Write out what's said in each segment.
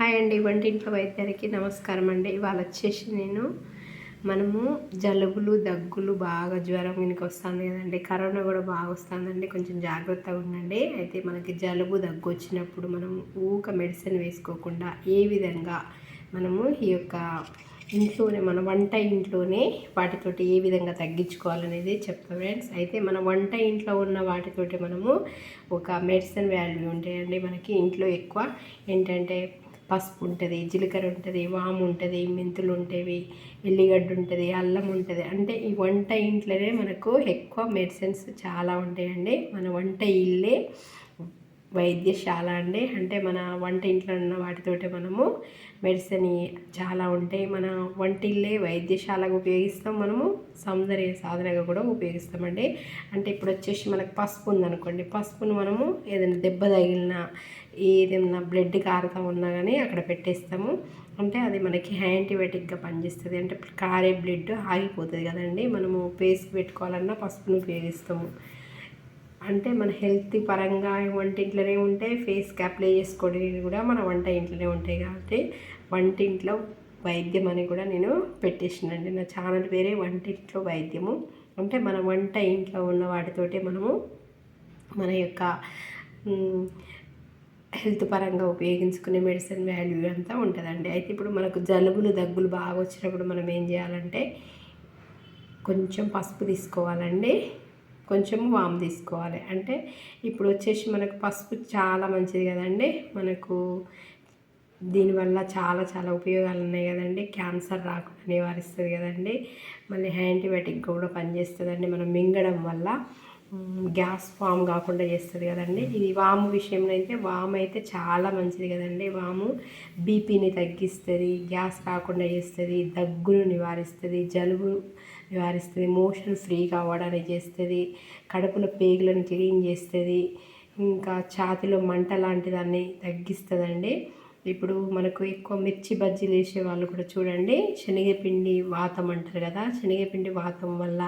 Hi అండి వంటింట్లో వైద్యానికి నమస్కారం అండి. ఇవాళ వచ్చేసి నేను మనము జలుబులు దగ్గులు బాగా జ్వరం వీనికి వస్తుంది కదండి. కరోనా కూడా బాగా వస్తుందండి. కొంచెం జాగ్రత్తగా ఉండండి. అయితే మనకి జలుబు దగ్గు వచ్చినప్పుడు మనం ఊక మెడిసిన్ వేసుకోకుండా ఏ విధంగా మనము ఈ యొక్క ఇంట్లోనే మన వంట ఇంట్లోనే వాటితోటి ఏ విధంగా తగ్గించుకోవాలనేది చెప్తాం ఫ్రెండ్స్. అయితే మన వంట ఇంట్లో ఉన్న వాటితోటి మనము ఒక మెడిసిన్ వాల్యూ ఉంటాయండి. మనకి ఇంట్లో ఎక్కువ ఏంటంటే పసుపు ఉంటుంది జీలకర్ర ఉంటుంది వాము ఉంటుంది మెంతులు ఉంటాయి ఎల్లిగడ్డ ఉంటుంది అల్లం ఉంటుంది. అంటే ఈ వంట ఇంట్లోనే మనకు ఎక్కువ మెడిసిన్స్ చాలా ఉంటాయండి. మన వంట ఇల్లే వైద్యశాల అండి. అంటే మన వంట ఇంట్లో ఉన్న వాటితోటి మనము మెడిసిన్ చాలా ఉంటాయి. మన వంటిల్లే వైద్యశాలకు ఉపయోగిస్తాం మనము సౌందర్య సాధనగా కూడా ఉపయోగిస్తామండి. అంటే ఇప్పుడు వచ్చేసి మనకు పసుపు ఉందనుకోండి పసుపును మనము ఏదైనా దెబ్బ తగిలిన ఏదైనా బ్లడ్ కారుతా ఉన్నా కానీ అక్కడ పెట్టేస్తాము. అంటే అది మనకి యాంటీబయాటిక్గా పనిచేస్తుంది. అంటే కారే బ్లడ్ ఆగిపోతుంది కదండి. మనము పేస్ట్ పెట్టుకోవాలన్నా పసుపును ఉపయోగిస్తాము. అంటే మన హెల్త్ పరంగా వంటింట్లోనే ఉంటాయి. ఫేస్కి అప్లై చేసుకోవడానికి కూడా మన వంట ఇంట్లోనే ఉంటాయి కాబట్టి వంటింట్లో వైద్యం అని కూడా నేను పెట్టేసినండి. నా ఛానల్ పేరే వంటింట్లో వైద్యము. అంటే మన వంట ఇంట్లో ఉన్న వాటితోటే మనము మన యొక్క హెల్త్ పరంగా ఉపయోగించుకునే మెడిసిన్ వాల్యూ అంతా ఉంటుందండి. అయితే ఇప్పుడు మనకు జలుబులు దగ్గులు బాగా వచ్చినప్పుడు మనం ఏం చేయాలంటే కొంచెం పసుపు తీసుకోవాలండి. కొంచెం వామ్ తీసుకోవాలి. అంటే ఇప్పుడు వచ్చేసి మనకు పసుపు చాలా మంచిది కదండి. మనకు దీనివల్ల చాలా చాలా ఉపయోగాలు ఉన్నాయి కదండి. క్యాన్సర్ రాకుండా నివారిస్తుంది కదండి. మళ్ళీ యాంటీబయాటిక్ కూడా పనిచేస్తుందండి. మనం మింగడం వల్ల గ్యాస్ ఫామ్ కాకుండా చేస్తుంది కదండి. ఇది వాము విషయంలో అయితే వాము అయితే చాలా మంచిది కదండి. వాము బీపీని తగ్గిస్తుంది గ్యాస్ రాకుండా చేస్తుంది దగ్గును నివారిస్తుంది జలుబు నివారిస్తుంది మోషన్ ఫ్రీ కావడానికి చేస్తుంది కడుపులో పేగులను క్లీన్ చేస్తుంది ఇంకా ఛాతిలో మంట లాంటి దాన్ని తగ్గిస్తుందండి. ఇప్పుడు మనకు ఎక్కువ మిర్చి బజ్జీలు వేసే వాళ్ళు కూడా చూడండి శనగపిండి వాతం అంటారు కదా శనగపిండి వాతం వల్ల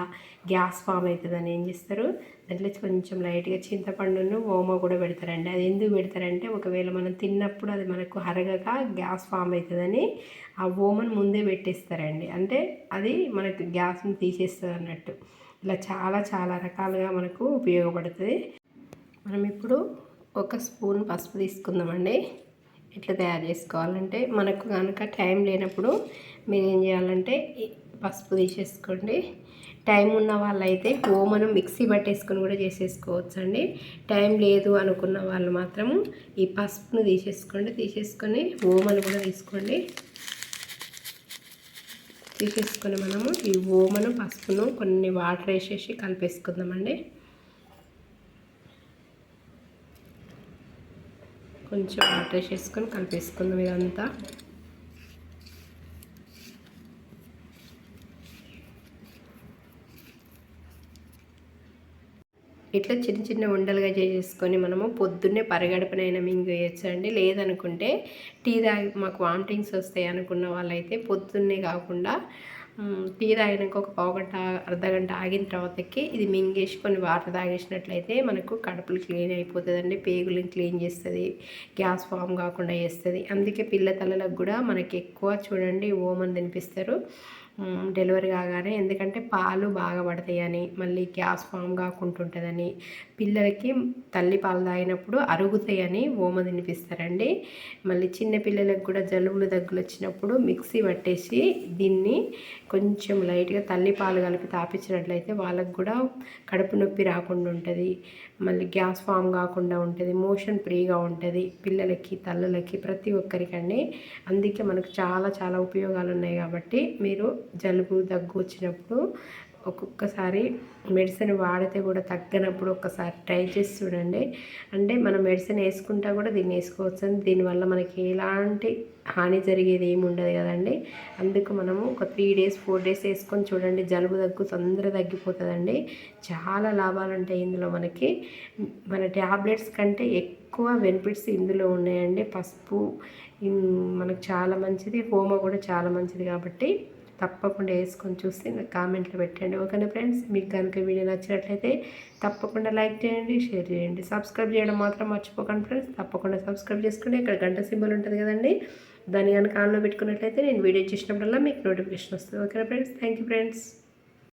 గ్యాస్ ఫామ్ అవుతుందని ఏం చేస్తారు? దాంట్లో కొంచెం లైట్గా చింతపండును ఓమ కూడా పెడతారండి. అది ఎందుకు పెడతారంటే ఒకవేళ మనం తిన్నప్పుడు అది మనకు అరగక గ్యాస్ ఫామ్ అవుతుందని ఆ ఓమను ముందే పెట్టేస్తారండి. అంటే అది మనకు గ్యాస్ని తీసేస్తుంది అన్నట్టు. ఇలా చాలా చాలా రకాలుగా మనకు ఉపయోగపడుతుంది. మనం ఇప్పుడు ఒక స్పూన్ పసుపు తీసుకుందామండి. ఎట్లా తయారు చేసుకోవాలంటే మనకు కనుక టైం లేనప్పుడు మీరు ఏం చేయాలంటే పసుపు తీసేసుకోండి. టైం ఉన్న వాళ్ళైతే ఓమను మిక్సీ పట్టేసుకొని కూడా చేసేసుకోవచ్చు అండి టైం లేదు అనుకున్న వాళ్ళు మాత్రం ఈ పసుపును తీసేసుకోండి. తీసేసుకొని ఓమను కూడా తీసుకోండి. తీసేసుకొని మనము ఈ ఓమను పసుపును కొన్ని వాటర్ వేసేసి కలిపేసుకుందామండి. కొంచెం వాటర్ చేసుకొని కలిపేసుకుందాం ఇదంతా. ఇట్లా చిన్న చిన్న ఉండలుగా చేసేసుకొని మనము పొద్దున్నే పరగడపనైనా మింగేయచ్చు అండి? లేదనుకుంటే టీ తాగి మాకు వామిటింగ్స్ వస్తాయి అనుకున్న వాళ్ళైతే పొద్దున్నే కాకుండా టీ తాగినాక ఒక పావు గంట అర్ధ గంట ఆగిన తర్వాతకి ఇది మింగేసి కొన్ని వాటర్ తాగేసినట్లయితే మనకు కడుపులు క్లీన్ అయిపోతుందండి పేగులను క్లీన్ చేస్తుంది గ్యాస్ ఫామ్ కాకుండా చేస్తుంది. అందుకే పిల్ల తలలకు కూడా మనకి ఎక్కువ చూడండి ఓమని తినిపిస్తారు డెలివరీ కాగానే ఎందుకంటే పాలు బాగా పడతాయని మళ్ళీ గ్యాస్ ఫామ్ కాకుంటుంటుందని పిల్లలకి తల్లి పాలు తాగినప్పుడు అరుగుతాయని ఓమ తినిపిస్తారండి. మళ్ళీ చిన్న పిల్లలకు కూడా జలుబులు దగ్గులు వచ్చినప్పుడు మిక్సీ పట్టేసి దీన్ని కొంచెం లైట్గా తల్లి పాలు కలిపి తాపించినట్లయితే వాళ్ళకు కూడా కడుపు నొప్పి రాకుండా ఉంటుంది. మళ్ళీ గ్యాస్ ఫామ్ కాకుండా ఉంటుంది మోషన్ ఫ్రీగా ఉంటుంది పిల్లలకి తల్లులకి ప్రతి ఒక్కరికండి. అందుకే మనకు చాలా చాలా ఉపయోగాలు ఉన్నాయి కాబట్టి మీరు జలుబు దగ్గు వచ్చినప్పుడు ఒక్కొక్కసారి మెడిసిన్ వాడితే కూడా తగ్గనప్పుడు ఒక్కసారి ట్రై చేసి చూడండి. అంటే మనం మెడిసిన్ వేసుకుంటా కూడా దీన్ని వేసుకోవచ్చు. దీనివల్ల మనకి ఎలాంటి హాని జరిగేది ఏమి ఉండదు కదండి. అందుకు మనము ఒక త్రీ డేస్ ఫోర్ డేస్ వేసుకొని చూడండి. జలుబు దగ్గు తొందర తగ్గిపోతుందండి. చాలా లాభాలు ఉంటాయి ఇందులో మనకి. మన ట్యాబ్లెట్స్ కంటే ఎక్కువ బెనిఫిట్స్ ఇందులో ఉన్నాయండి. పసుపు మనకు చాలా మంచిది. హోమ కూడా చాలా మంచిది కాబట్టి తప్పకుండా వేసుకొని చూసి నాకు కామెంట్లో పెట్టండి. ఓకేనా ఫ్రెండ్స్? మీకు కనుక వీడియో నచ్చినట్లయితే తప్పకుండా లైక్ చేయండి షేర్ చేయండి. సబ్స్క్రైబ్ చేయడం మాత్రం మర్చిపోకండి ఫ్రెండ్స్. తప్పకుండా సబ్స్క్రైబ్ చేసుకోండి ఇక్కడ గంట సింబల్ ఉంటుంది కదండి దాన్ని కనుక ఆన్లో పెట్టుకున్నట్లయితే నేను వీడియో చేసినప్పుడల్లా మీకు నోటిఫికేషన్ వస్తుంది. ఓకేనా ఫ్రెండ్స్? Thank you friends.